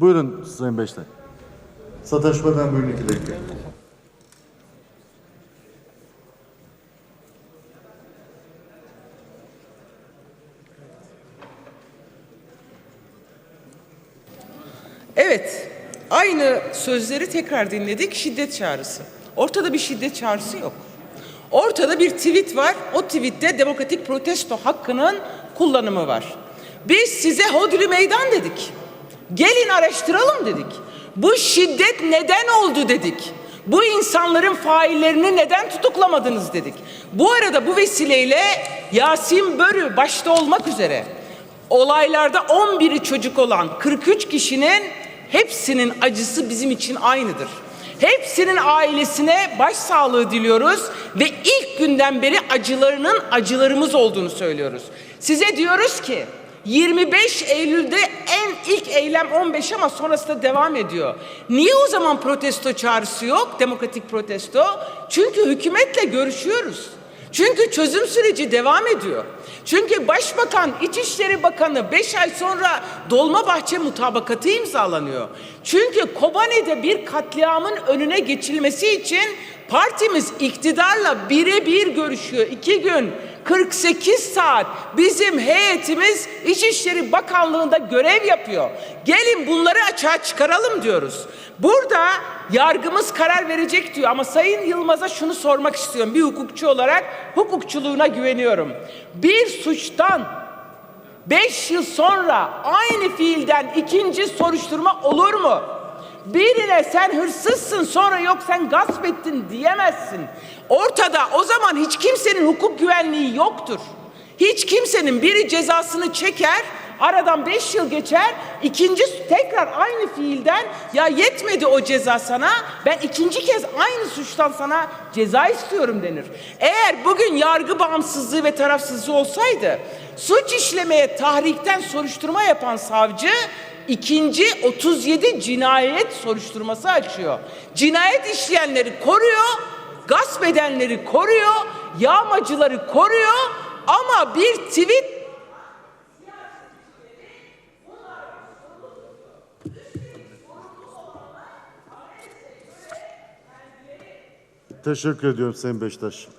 Buyurun Sayın Beşler. Sataşmadan buyurun iki dakika. Evet, aynı sözleri tekrar dinledik. Şiddet çağrısı. Ortada bir şiddet çağrısı yok. Ortada bir tweet var. O tweette demokratik protesto hakkının kullanımı var. Biz size hodri meydan dedik. Gelin araştıralım dedik. Bu şiddet neden oldu dedik. Bu insanların faillerini neden tutuklamadınız dedik. Bu arada bu vesileyle Yasin Börü başta olmak üzere olaylarda 11'i çocuk olan 43 kişinin hepsinin acısı bizim için aynıdır. Hepsinin ailesine başsağlığı diliyoruz ve ilk günden beri acılarının acılarımız olduğunu söylüyoruz. Size diyoruz ki 25 Eylül'de en ilk eylem 15 ama sonrasında devam ediyor. Niye o zaman protesto çağrısı yok? Demokratik protesto. Çünkü hükümetle görüşüyoruz. Çünkü çözüm süreci devam ediyor. Çünkü Başbakan, İçişleri Bakanı 5 ay sonra Dolmabahçe mutabakatı imzalanıyor. Çünkü Kobane'de bir katliamın önüne geçilmesi için partimiz iktidarla birebir görüşüyor. İki gün 48 saat bizim heyetimiz İçişleri Bakanlığı'nda görev yapıyor. Gelin bunları açığa çıkaralım diyoruz. Burada yargımız karar verecek diyor ama Sayın Yılmaz'a şunu sormak istiyorum. Bir hukukçu olarak hukukçuluğuna güveniyorum. Bir suçtan 5 yıl sonra aynı fiilden ikinci soruşturma olur mu? Birine sen hırsızsın sonra yok sen gasp ettin diyemezsin. Ortada o zaman hiç kimsenin hukuk güvenliği yoktur. Hiç kimsenin biri cezasını çeker, aradan 5 yıl geçer, ikinci tekrar aynı fiilden ya yetmedi o ceza sana, ben ikinci kez aynı suçtan sana ceza istiyorum denir. Eğer bugün yargı bağımsızlığı ve tarafsızlığı olsaydı, suç işlemeye tahrikten soruşturma yapan savcı ikinci 37 cinayet soruşturması açıyor. Cinayet işleyenleri koruyor, gasp edenleri koruyor, yağmacıları koruyor ama bir tweet Teşekkür ediyorum Sayın Beştaş.